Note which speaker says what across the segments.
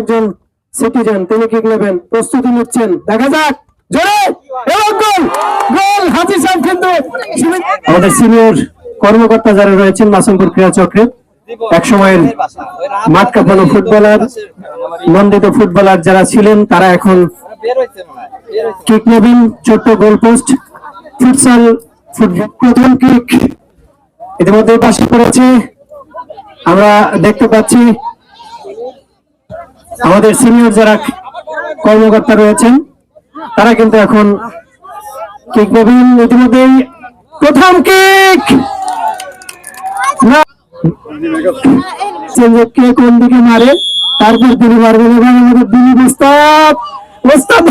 Speaker 1: একজন সিটিজেন, তিনি কিক নেবেন, প্রস্তুতি নিচ্ছেন। দেখা যাক আমাদের সিনিয়র কর্মকর্তা যারা রয়েছেন, মাসুমপুর ক্রীড়া এক সময়ের মাঠ কাঁপানো ফুটবলার নন্দিত ফুটবলার যারা ছিলেন, তারা এখন কিক নেবেন, ছোট্ট গোল পোস্ট ফুটসাল প্রথম কিক ইতিমধ্যে পাশে পড়েছে। আমরা দেখতে পাচ্ছি আমাদের সিনিয়র যারা কর্মকর্তা রয়েছেন, তারা কিন্তু এখন কিক নেবেন ইতিমধ্যেই প্রথম কিক কোন দিকে মারে, তারপর তিনি মারবেন এবং আমাদের দিনী প্রস্তাব প্রস্তাব!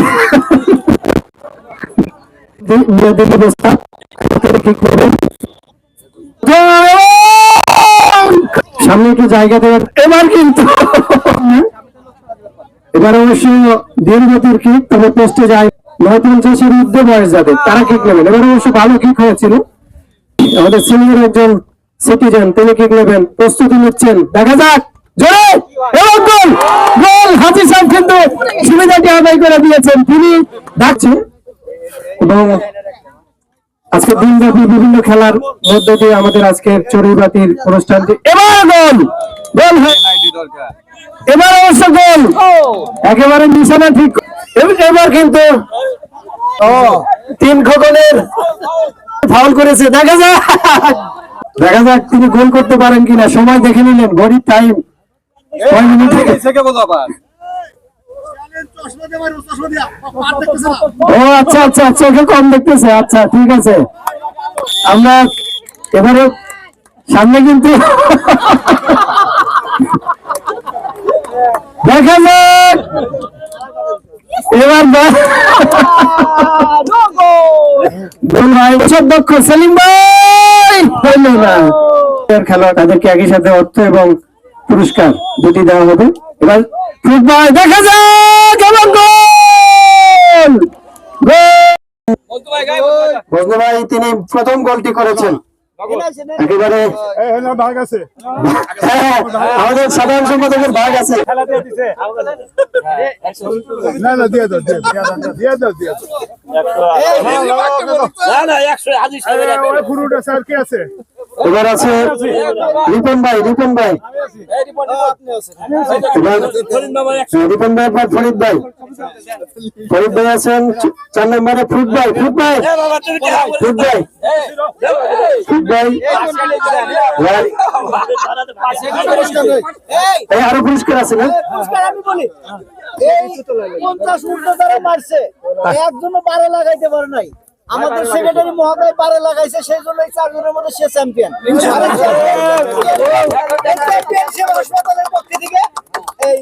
Speaker 1: সামনে একটু জায়গা দেওয়ার, এবার কিন্তু এবার অবশ্য দীর্ঘতির কিক তবে পোস্টে যায় নয় পঞ্চাশের ঊর্ধ্বে বয়স যাদের, তারা কিক নেবেন। এবার অবশ্য ভালো কিক হয়েছিল। আমাদের সিনিয়র একজন সিটিজেন তিনি কিক নেবেন। প্রস্তুতি নিচ্ছেন। দেখা যাক। আজকে বিভিন্ন খেলার মধ্য দিয়ে আমাদের আজকের চড়ুইবাতির এবার গোল একেবারে নিশানা ঠিক এব- এবার কিন্তু ও তিন খোকনের ফাউল করেছে। দেখা যাক। দেখা যাক তিনি গোল করতে পারেন কিনা। সময় দেখে নিলেন ঘড়ির টাইম মিনিট ও আচ্ছা আচ্ছা চোখে কম দেখতেছে। আচ্ছা ঠিক আছে। আমরা এবারে সামনে কিন্তু দেখা যাক এবার বা- গোল ভাই দক্ষ সেলিম ভাই! ধন্যবাদ। খেলোয়াড় তাদেরকে একই সাথে অর্থ এবং পুরস্কার দুটি দেওয়া হবে। এবার ফুটবল দেখা যাক এবং গোল! ভাই তিনি প্রথম গোলটি করেছেন। একেবারে
Speaker 2: ভাগ আছে
Speaker 1: হ্যাঁ, আমাদের সাধারণ সম্পাদকের ভাগ আছে
Speaker 2: না না দিয়ে দাও দিয়ে দাও দিয়ে দাও দিয়ে দাও ওই স্যার কে আছে
Speaker 1: এবার আছে রিপন ভাই রিপন ভাই। রিপন ভাই পর ফরিদ ভাই। ফরিদ ভাই আছেন চার নম্বরে ফুট ভাই ফুট ভাই। ফুট ভাই। ফুট ভাই। আরও পুরস্কার আছে না?
Speaker 3: আমি বলি পঞ্চাশ উল্টো তারা মারছে। একজনও পারে লাগাইতে পারে নাই। আমাদের সেক্রেটারি মহোদয় পারে লাগাইছে সেই জন্য এই চারজনের মধ্যে সে চ্যাম্পিয়ন সেবা হাসপাতালের পক্ষ থেকে এই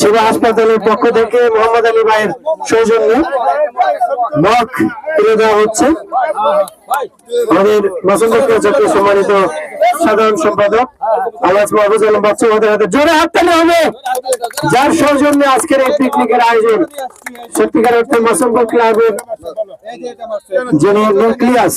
Speaker 1: সেবা হাসপাতালের পক্ষ থেকে মোহাম্মদ আলী ভাইয়ের সৌজন্যে তুলে দেওয়া হচ্ছে। আমাদের সম্মানিত সাধারণ সম্পাদক। আওয়াজ মহবুজ আলম বাচ্চা হাতে জোরে হাততালি হবে। যার সৌজন্যে আজকের এই পিকনিকের আয়োজন সত্যিকার অর্থে মাসম্বর ক্লাবের যিনি নিউক্লিয়াস